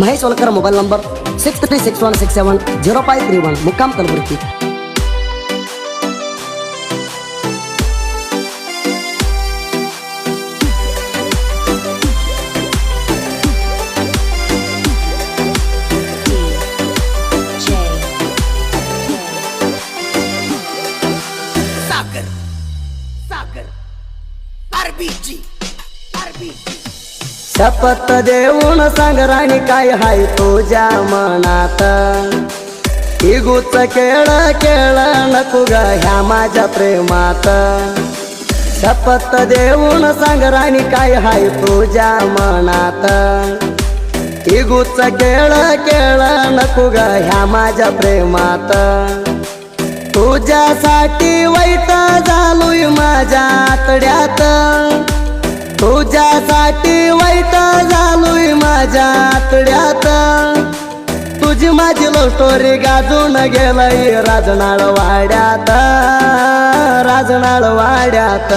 Mahesh Walkar mobile number six three six one six seven zero five three one मुक्काम Kalaburagi Sagar Sagar RBG RBG शपथ देऊन सांग राणी काय हाय तुझ्या मनात? इगूच केळ केळ नको ग ह्या माझ्या प्रेमात. शपथ देऊन सांग राणी काय हाय तुझ्या मनात? इगूच केळ केळ नको ग ह्या माझ्या प्रेमात. तुझ्यासाठी वैत झालोय माझ्या आतड्यात. तुझ्यासाठी वाईट झालोय माझ्या आतड्यात. तुझी माझी लव स्टोरी गाजून गेलंय राजनाळ वाड्यात राजनाळ वाड्यात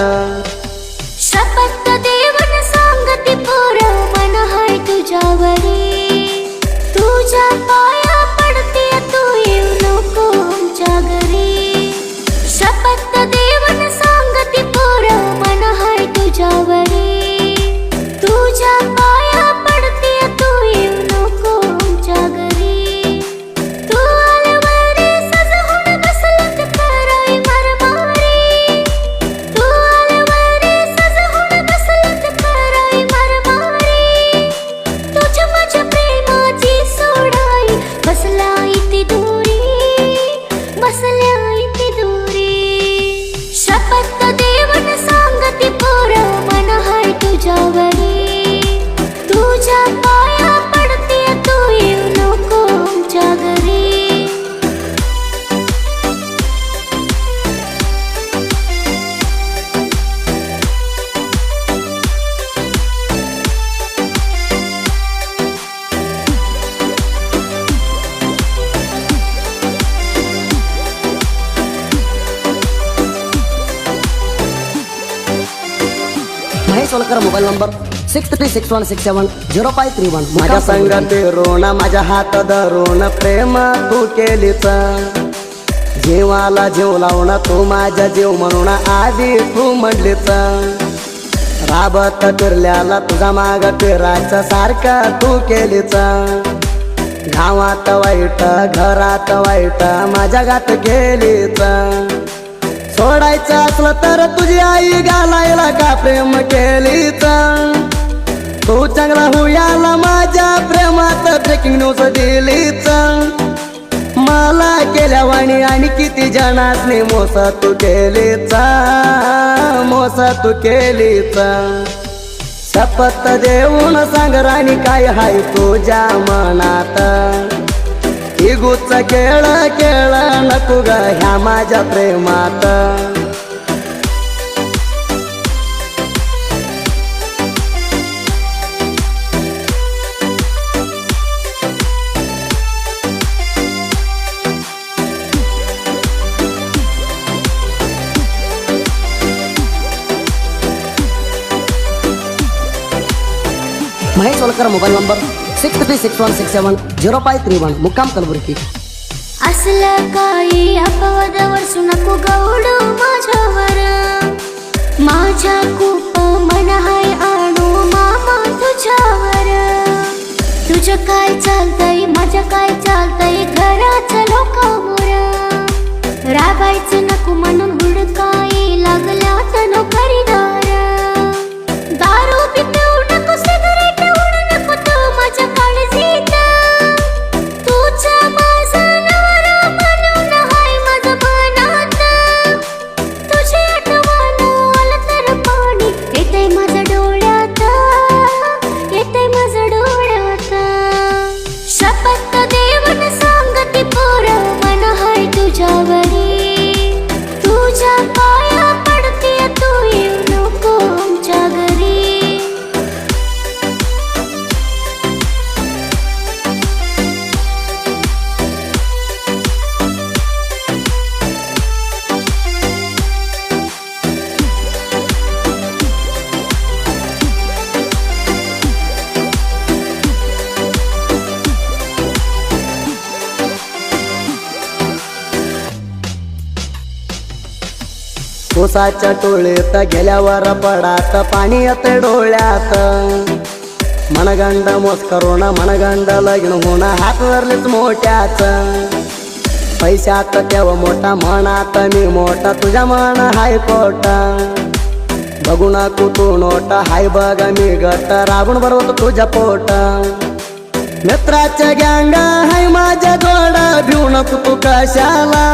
शपथ देवन सांगते पोर मन हाय तुझ्यावरी. तुझ्या Walkar mobile number. Six three six one six seven zero five three one. माझ्या संगती रोण माझ्या हात धरून प्रेम तू केलीच. जीवाला जीव लावून तू माझ्या जीव म्हणून आधी तू म्हणलीच. राबत फिरल्याला तुझा माग फिरायचं सारखा तू केलीच. गावात वाईट घरात वाईट माझ्या गात गेलीच. सोडायचं असलं तर तुझी आई घालायला का प्रेम केलीच? तू चांगला होयाला माझ्या प्रेमात ब्रेकिंग न्यूज दिलीच. मला केल्या वाणी आणि किती जणांनी मोसा तू केलीच मोसा तू केलीच. शपथ देऊन सांग राणी काय हाय तुझ्या मनात? इगूच केळा केळा नको ग ह्या माझ्या प्रेमात Mahesh Walkar mobile number six three six one six seven zero five three one मुक्काम कलबुर्गी. असलं काही अपवादावर सुनको गौडू माझ्यावर. माझ्या खूप मन हाय आणू मामा तुझ्यावर. तुझं काय चालतंय माझ्या काय चालतंय घराचं लोकांवर. राबायचं उसाच्या टोळीत गेल्यावर पडात पाणी येत डोळ्यात. मनगंड मोस्करून मनगंड लग्न होण हात धरलेच मोठ्याच पैशात तेव्हा मोठा मनात मी मोठा तुझ्या मन हाय पोटा बघू ना तू तू नोट हाय बघ मी गट राबून बरोबर तुझ्या पोट. मित्राच्या गँग हाय माझ्या गोड भिऊ नको तू कशाला?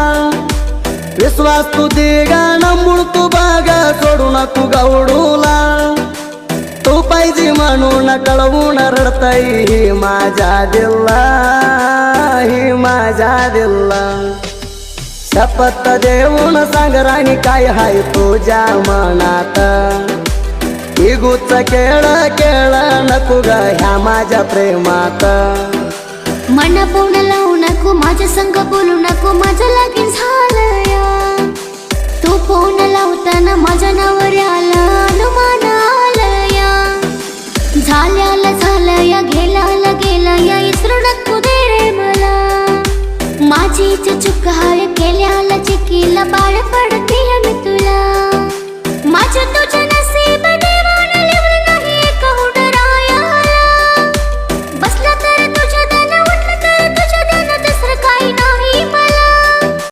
विश्वास तू दिगा नंबूळ तू बाग सोडू तू गवडूला तू पाहिजे म्हणून कळवून रडतई ही माझ्या दिल्ला ही माझ्या दिल्ला. शपथ देऊन सांग राणी काय हाय तुझ्या मनात? इगूच केळ केळ नको ग ह्या माझ्या प्रेमात. मन पूर्ण लावू नको माझ्या संग बोलू नको माझं लगीन झालंय. फोन लावताना माझ्या नावर आला अनुमान आलया झाल्याला झालंय गेला या इसरू नको दे रे मला. माझीच चुक हाय केल्याला चिकीला बाळ पडत